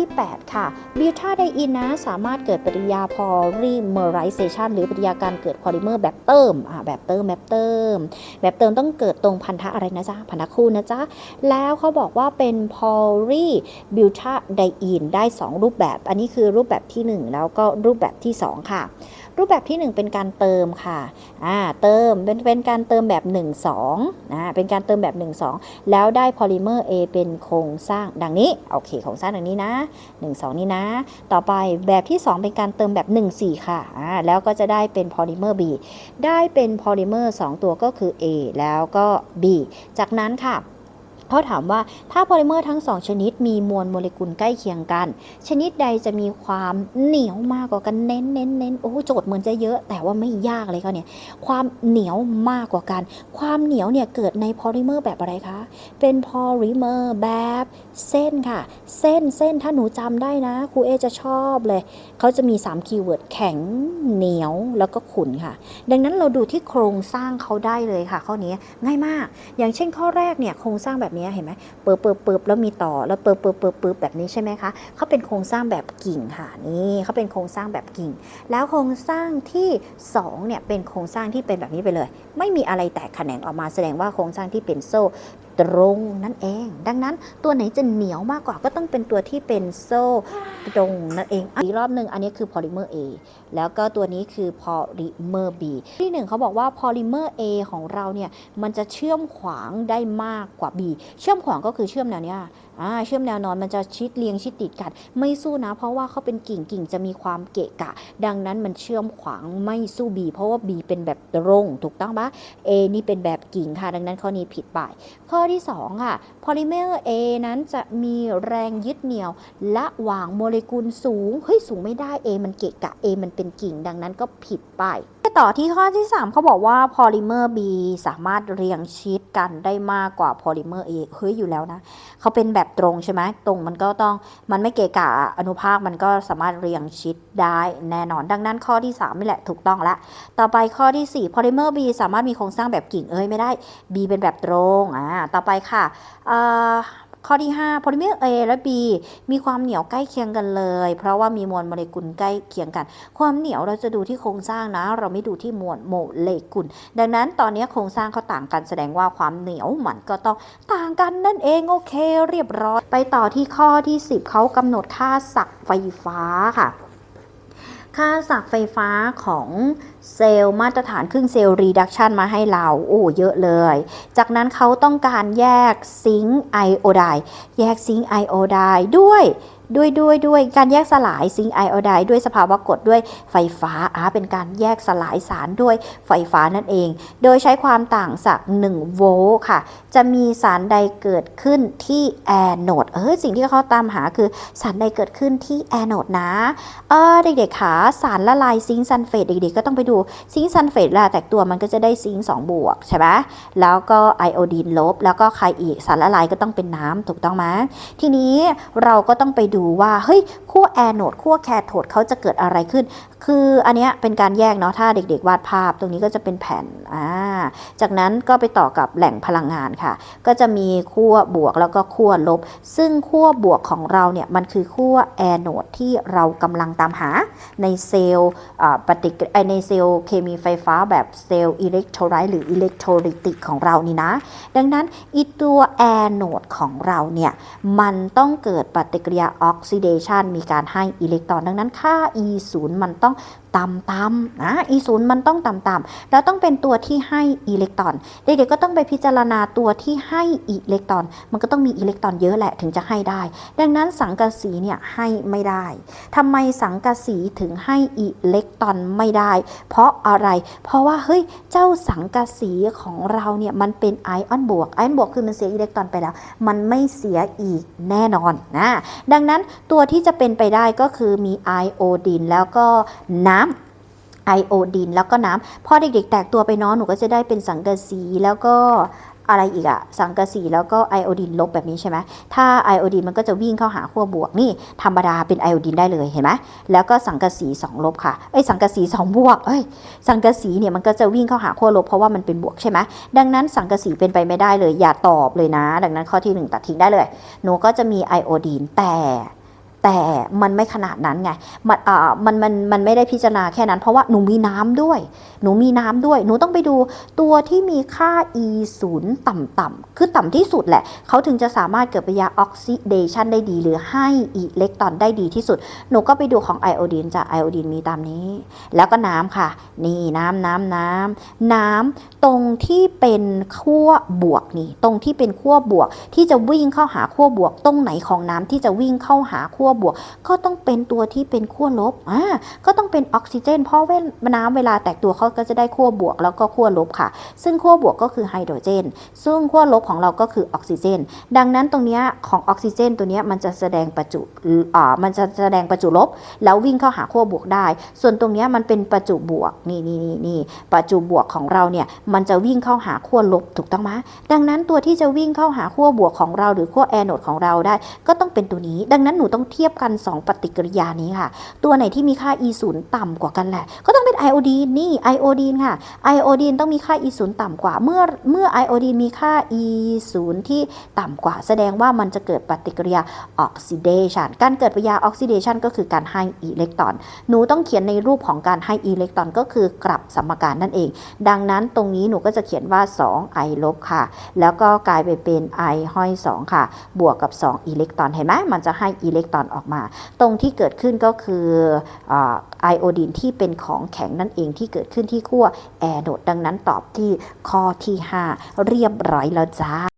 ที่ 8 ค่ะบิวทาไดอินนะสามารถเกิดปฏิกิริยาพอลิเมอไรเซชันหรือปฏิกิริยาการเกิดพอลิเมอร์แบบเติมอ่าแบบเติมแบบเติม แบบเติมต้องเกิดตรงพันธะอะไรนะจ๊ะพันธะคู่นะจ๊ะ แล้วเขาบอกว่าเป็นพอลีบิวทาไดอินได้ 2 รูปแบบ อันนี้คือรูปแบบที่ 1 แล้วก็รูปแบบที่ 2 ค่ะ รูปแบบที่ 1 เป็นการเติมค่ะอ่าเติมเป็นเป็นการเติมแบบ 1 2นะเป็นการเติมแบบ 1 2 แล้วได้พอลิเมอร์ A เป็นโครงสร้างดังนี้ โอเคโครงสร้างดังนี้นะ1 2 นี้นะ ต่อไปแบบที่ 2 เป็นการเติมแบบ 1 4 ค่ะอ่าแล้วก็จะได้เป็นพอลิเมอร์ B ได้เป็นพอลิเมอร์ 2 ตัวก็คือ A แล้วก็ B จากนั้นค่ะ เขาถามว่าถ้าโพลิเมอร์ทั้ง 2 ชนิดมีมวลโมเลกุลใกล้เคียงกัน ชนิดใดจะมีความเหนียวมากกว่ากันเน้นเน้นเน้นโอ้โจทย์เหมือนจะเยอะ แต่ว่าไม่ยากเลยเขาเนี่ยความเหนียวมากกว่ากัน ความเหนียวเนี่ยเกิดในโพลิเมอร์แบบอะไรคะ เป็นโพลิเมอร์แบบเส้นค่ะ เส้นเส้นถ้าหนูจำได้นะครูเอจะชอบเลยเขาจะมี 3 คีย์เวิร์ดแข็งเหนียวแล้วก็ขุ่นค่ะ ดังนั้นเราดูที่โครงสร้างเขาได้เลยค่ะ ข้อนี้ง่ายมาก อย่างเช่นข้อแรกเนี่ยโครงสร้างแบบนี้เห็นไหมเปิบเปิบเปิบแล้วมีต่อแล้วเปิบเปิบเปิบเปิบแบบนี้ใช่ไหมคะเขาเป็นโครงสร้างแบบกิ่งค่ะนี่เขาเป็นโครงสร้างแบบกิ่ง แล้วโครงสร้างที่2เนี่ยเป็นโครงสร้างที่เป็นแบบนี้ไปเลย ไม่มีอะไรแตกแขนงออกมาแสดงว่าโครงสร้างที่เป็นโซ่ ตรงนั่นเอง ดังนั้นตัวไหนจะเหนียวมากกว่าก็ต้องเป็นตัวที่เป็นโซ่ตรงนั่นเองอีกรอบหนึ่งอันนี้คือพอลิเมอร์ A แล้วก็ตัวนี้คือพอลิเมอร์ B ที่หนึ่งเขาบอกว่าพอลิเมอร์ A ของเราเนี่ยมันจะเชื่อมขวางได้มากกว่า B เชื่อมขวางก็คือเชื่อมแนวเนี้ยเชื่อมแนวนอนมันจะชิดเรียงชิดติดกัน ไม่สู้นะ เพราะว่าเขาเป็นกิ่งกิ่งจะมีความเกะกะ ดังนั้นมันเชื่อมขวางไม่สู้ B เพราะว่า B เป็นแบบตรง ถูกต้องปะ A นี่เป็นแบบกิ่งค่ะ ดังนั้นข้อนี้ผิดไปข้ออที่ 2 ค่ะพอลิเมอร์ A นั้นจะมีแรงยึดเหนี่ยว และหว่างโมเลกุลสูง เฮ้ย สูงไม่ได้ A มันเกะกะ A มันเป็นกิ่ง ดังนั้นก็ผิดไป ต่อที่ข้อที่ 3เขาบอกว่าพอลิเมอร์ B สามารถเรียงชิดกันได้มากกว่าพอลิเมอร์ A เฮ้ยอยู่แล้วนะเขาเป็นแบบตรงใช่ไหมตรงมันก็ต้องมันไม่เกะกะอนุภาคมันก็สามารถเรียงชิดได้แน่นอน ดังนั้นข้อที่3นี่แหละถูกต้องละ ต่อไปข้อที่4 polymer B สามารถมีโครงสร้างแบบกิ่งเอ้ยไม่ได้ B เป็นแบบตรงอ่าต่อไปค่ะ ข้อที่5 polymer A และ B มีความเหนียวใกล้เคียงกันเลย เพราะว่ามีมวลโมเลกุลใกล้เคียงกัน ความเหนียวเราจะดูที่โครงสร้างนะ เราไม่ดูที่มวลโมเลกุล ดังนั้นตอนนี้โครงสร้างเขาต่างกันแสดงว่าความเหนียวมันก็ต้องต่างกันนั่นเองโอเค เรียบร้อย ไปต่อที่ข้อที่ 10 เขากำหนดค่าศักไฟฟ้าค่ะ ค่าศักไฟฟ้าของเซลล์มาตรฐานครึ่งเซลล์รีดักชันมาให้เรา โอ้เยอะเลย จากนั้นเขาต้องการแยกซิงค์ไอโอไดแยกซิงค์ไอโอไดด้วย ด้วยด้วยด้วยการแยกสลายซิงไอโอไดด์ด้วยสภาวะกดด้วยไฟฟ้าอ่าเป็นการแยกสลายสารด้วยไฟฟ้านั่นเอง โดยใช้ความต่างจาก1โวลต์ค่ะ จะมีสารใดเกิดขึ้นที่แอนโนดเออสิ่งที่เขาตามหาคือสารใดเกิดขึ้นที่แอนโนดนะเออเด็กๆขาสารละลายซิงซัลเฟตเด็กๆก็ต้องไปดูซิงซัลเฟตลาแตกตัวมันก็จะได้ซิงสองบวกใช่ไหมแล้วก็ไอโอดีนลบ แล้วก็ใครอีกสารละลายก็ต้องเป็นน้ำถูกต้องไหมทีนี้เราก็ต้องไปดูว่าเฮ้ยขั้วแอนโนดขั้วแคโทดเขาจะเกิดอะไรขึ้น คืออันนี้เป็นการแยกเนาะถ้าเด็กๆ วาดภาพตรงนี้ก็จะเป็นแผ่นอ่าจากนั้นก็ไปต่อกับแหล่งพลังงานค่ะ ก็จะมีขั้วบวกแล้วก็ขั้วลบ ซึ่งขั้วบวกของเราเนี่ยมันคือขั้วแอนโนดที่เรากำลังตามหาในเซลล์ปฏิกิริยาในเซลล์เคมีไฟฟ้าแบบเซลล์อิเล็กโทรไลต์หรืออิเล็กโทรลิติกของเรานี่นะ ดังนั้นอีตัวแอนโนดของเราเนี่ยมันต้องเกิดปฏิกิริยาออกซิเดชันมีการให้อิเล็กตรอนดังนั้นค่า E 0มันต้องต่ำๆนะ E 0มันต้องต่ำๆแล้วต้องเป็นตัวที่ให้อิเล็กตรอน เด็กๆก็ต้องไปพิจารณาตัวที่ให้อิเล็กตรอน มันก็ต้องมีอิเล็กตรอนเยอะแหละถึงจะให้ได้ ดังนั้นสังกะสีเนี่ยให้ไม่ได้ทำไมสังกะสีถึงให้อิเล็กตรอนไม่ได้ เพราะอะไร เพราะว่าเฮ้ยเจ้าสังกะสีของเราเนี่ยมันเป็นไอออนบวก ไอออนบวกคือมันเสียอิเล็กตรอนไปแล้ว มันไม่เสียอีกแน่นอนนะ ดังนั้นตัวที่จะเป็นไปได้ก็คือมีไอโอดีนแล้วก็น้ำ ไอโอดีนแล้วก็น้ำพอเด็กๆ แตกตัวไปเนาะหนูก็จะได้เป็นสังกะสีแล้วก็อะไรอีกอะสังกะสีแล้วก็ไอโอดีนลบแบบนี้ใช่ไหมถ้าไอโอดีนมันก็จะวิ่งเข้าหาขั้วบวกนี่ธรรมดาเป็นไอโอดีนได้เลยเห็นไหมแล้วก็สังกะสี2ลบค่ะเอ้ยสังกะสี2บวกเอ้ยสังกะสีเนี่ยมันก็จะวิ่งเข้าหาขั้วลบเพราะว่ามันเป็นบวกใช่ไหมดังนั้นสังกะสีเป็นไปไม่ได้เลยอย่าตอบเลยนะ ดังนั้นข้อที่หนึ่งตัดทิ้งได้เลย หนูก็จะมีไอโอดีนแต่ แต่มันไม่ขนาดนั้นไง มันอ่ามันมันมันไม่ได้พิจารณาแค่นั้น เพราะว่าหนูมีน้ำด้วย หนูมีน้ำด้วย หนูต้องไปดูตัวที่มีค่า E 0ต่ำๆคือต่ำที่สุดแหละ เขาถึงจะสามารถเกิดปฏิกิริยาออกซิเดชันได้ดี หรือให้อิเล็กตรอนได้ดีที่สุด หนูก็ไปดูของไอโอดีนจ้ะไอโอดีนมีตามนี้ แล้วก็น้ำค่ะ นี่น้ำน้ำน้ำน้ำตรงที่เป็นขั้วบวกนี่ ตรงที่เป็นขั้วบวกที่จะวิ่งเข้าหาขั้วบวก ตรงไหนของน้ำที่จะวิ่งเข้าหาขั้วบวก ก็ต้องเป็นตัวที่เป็นขั้วลบอ่าก็ต้องเป็นออกซิเจน เพราะเวลน้ำเวลาแตกตัวเขาก็จะได้ขั้วบวกแล้วก็ขั้วลบค่ะ ซึ่งขั้วบวกก็คือไฮโดรเจน ซึ่งขั้วลบของเราก็คือออกซิเจน ดังนั้นตรงนี้ของออกซิเจนตัวนี้มันจะแสดงประจุอ่ามันจะแสดงประจุลบ แล้ววิ่งเข้าหาขั้วบวกได้ ส่วนตรงนี้มันเป็นประจุบวกนี่นี่นี่นี่ประจุบวกของเราเนี่ยมันจะวิ่งเข้าหาขั้วลบถูกต้องไหมดังนั้นตัวที่จะวิ่งเข้าหาขั้วบวกของเราหรือขั้วแอนโดของเราได้ ก็ต้องเป็นตัวนี้ ดังนั้นหนูต้องเทียบียบกัน 2 ปฏิกิริยานี้ค่ะ ตัวไหนที่มีค่า E 0ต่ำกว่ากันแหละ ก็ต้องเป็นไอโอดีนนี่ไอโอดีนค่ะไอโอดีนต้องมีค่า E 0ต่ำกว่า เมื่อเมื่อไอโอดีนมีค่า E 0ที่ต่ำกว่า แสดงว่ามันจะเกิดปฏิกิริยาออกซิเดชันการเกิดปฏิกิริยาออกซิเดชันก็คือการให้อิเล็กตรอน หนูต้องเขียนในรูปของการให้อิเล็กตรอนก็คือกลับสมการนั่นเอง ดังนั้นตรงนี้หนูก็จะเขียนว่า 2 i ลบค่ะ แล้วก็กลายไปเป็น i ห้อย 2 ค่ะ บวกกับ 2 อิเล็กตรอน เห็นไหมมันจะให้อิเล็กตรอนออกมา ตรงที่เกิดขึ้นก็คือไอโอดีนที่เป็นของแข็งนั่นเองที่เกิดขึ้นที่ขั้วแอโดดดังนั้นตอบที่ข้อที่ 5 เรียบร้อยแล้วจ้า